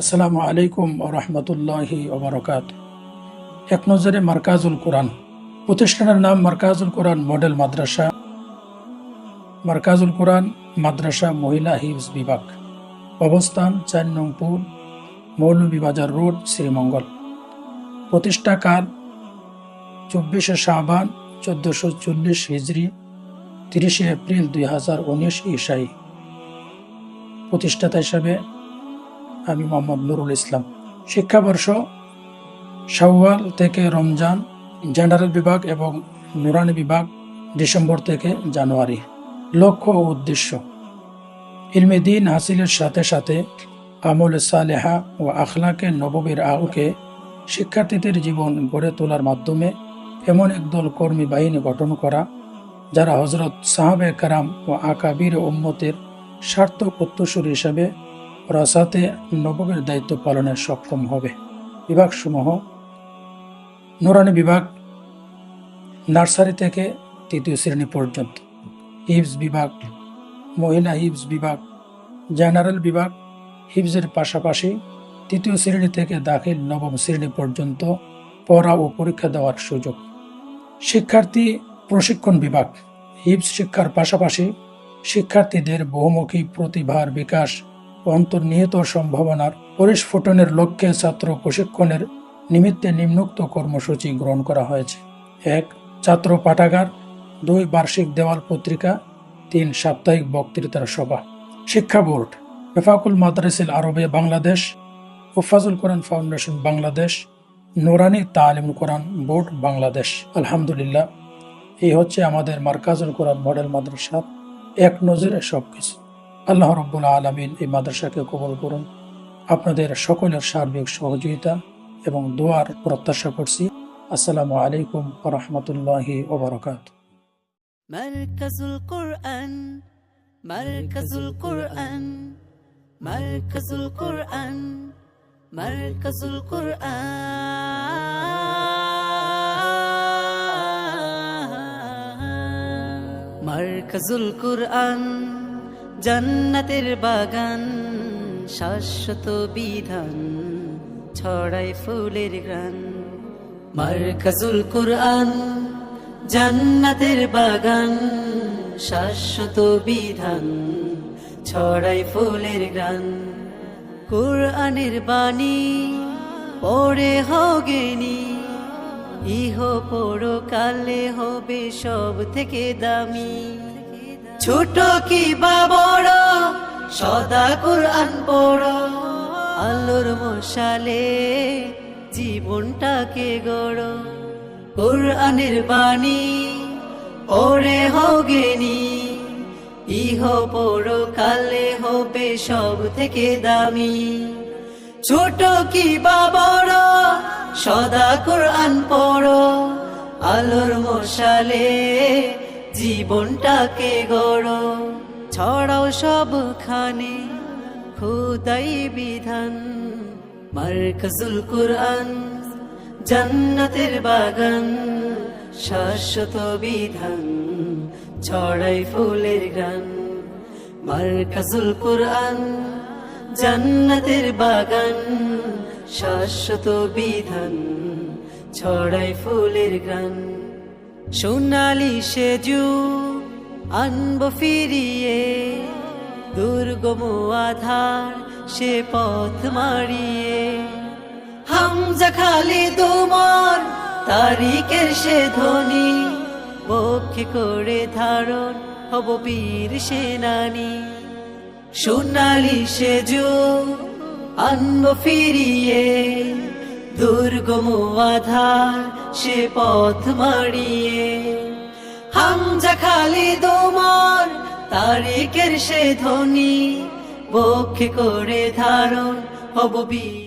আসসালামু আলাইকুম রহমতুল্লাহি ওবরকাত এক নজরে মার্কাজুল কোরআন। প্রতিষ্ঠানের নাম মার্কাজুল কোরআন মডেল মাদ্রাসা। মার্কাজুল কোরআন মাদ্রাসা মহিলা হিফজ বিভাগ। অবস্থান চার নংপুর মৌলভীবাজার রোড, শ্রীমঙ্গল। প্রতিষ্ঠাকাল চব্বিশে শাহবান চোদ্দশো চল্লিশ হিজড়ি তিরিশে এপ্রিল দুই হাজার উনিশ ইসাই প্রতিষ্ঠাতা হিসাবে আমি মোহাম্মদ নুরুল ইসলাম। শিক্ষাবর্ষ শাওয়াল থেকে রমজান, জেনারেল বিভাগ এবং নুরানি বিভাগ ডিসেম্বর থেকে জানুয়ারি। লক্ষ্য ও উদ্দেশ্য। ইলমে দিন হাসিলের সাথে সাথে আমল সালেহা ও আখলাকে নববীর আলোকে শিক্ষার্থীদের জীবন গড়ে তোলার মাধ্যমে এমন একদল কর্মী বাহিনী গঠন করা, যারা হজরত সাহাবে কারাম ও আকাবির উম্মতের সার্থক উত্তরসূরি হিসাবে রাসাতে নবকের দায়িত্ব পালনে সক্ষম হবে। বিভাগসমূহ, নুরানি বিভাগ, নার্সারি থেকে তৃতীয় শ্রেণি পর্যন্ত। হিপস বিভাগ, মহিলা হিপস বিভাগ, জেনারেল বিভাগ হিপসের পাশাপাশি তৃতীয় শ্রেণি থেকে দাখিল নবম শ্রেণি পর্যন্ত পড়া ও পরীক্ষা দেওয়ার সুযোগ। শিক্ষার্থী প্রশিক্ষণ বিভাগ হিপস শিক্ষার পাশাপাশি শিক্ষার্থীদের বহুমুখী প্রতিভার বিকাশ অন্তর্নিহিত সম্ভাবনার পরিস্ফুটনের লক্ষ্যে ছাত্র প্রশিক্ষণের নিমিত্তে নিম্নোক্ত কর্মসূচি গ্রহণ করা হয়েছে। এক, ছাত্র পাঠাগার। দুই, বার্ষিক দেওয়াল পত্রিকা। তিন, সাপ্তাহিক বক্তৃতার সভা। শিক্ষা বোর্ড বেফাকুল মাদ্রাসিল আরবে বাংলাদেশ হুফাজুল কোরআন ফাউন্ডেশন বাংলাদেশ। নোরানি তালিম কোরআন বোর্ড বাংলাদেশ। আলহামদুলিল্লাহ, এই হচ্ছে আমাদের মার্কাজুল কোরআন মডেল মাদ্রাসার এক নজরে সব কিছু আল্লাহ রব্বুল আলমিন এই মাদ্রাসাকে কবল করুন। আপনাদের সকলের সার্বিক সহযোগিতা এবং দোয়ার প্রত্যাশা করছি। আসসালামু আলাইকুম রহমতুল্লাহি ওবরকাত মার্কাজুল কোরআন মার্কাজুল কোরআন মার্কাজুল কোরআন মার্কাজুল কোরআন। মার্কাজুল কোরআন। জান্নাতের বাগান, শাশ্বত বিধান, ছড়াই ফুলের গান মার্কাজুল কুরআন, জান্নাতের বাগান, শাশ্বত বিধান, ছড়াই ফুলের গান কোরআনের বাণী পড়ে হগেনি, ইহ পড়ো কালে হবে সব থেকে দামি। ছোট কি বা বড়, সদা কোরআন পড়ো। আলোর মশালে জীবনটাকে গড়ো। কোরআনের বাণী ওরে হোগেনি, ইহ পড়ো কালে হবে সব থেকে দামি। ছোট কি বা বড়, সদা কোরআন পড়ো। আলোর মশালে জীবনটাকে গড়ো, ছড়াও সবখানে, খুদাই বিধান। মার্কাজুল কোরআন, জান্নাতের বাগান, শাশ্বত বিধান, ছড়াই ফুলের গান। মার্কাজুল কুরআন, জান্নাতের বাগান, শাশ্বত বিধান, ছড়াই ফুলের গান। সোনালি সেজু আনব ফিরিয়ে, দুর্গম আধার সে পথ মারিয়ে হামজা খালি তোমার তারিখের সে ধ্বনি পক্ষে করে ধারণ হব বীর সেনানি। সোনালি সে যুগ আনব ফিরিয়ে, দুর্গম আধার সে পথ মারিয়ে হামজা খালি তোমার তারিখের সে ধ্বনি বক্ষে করে ধারণ হব বীর।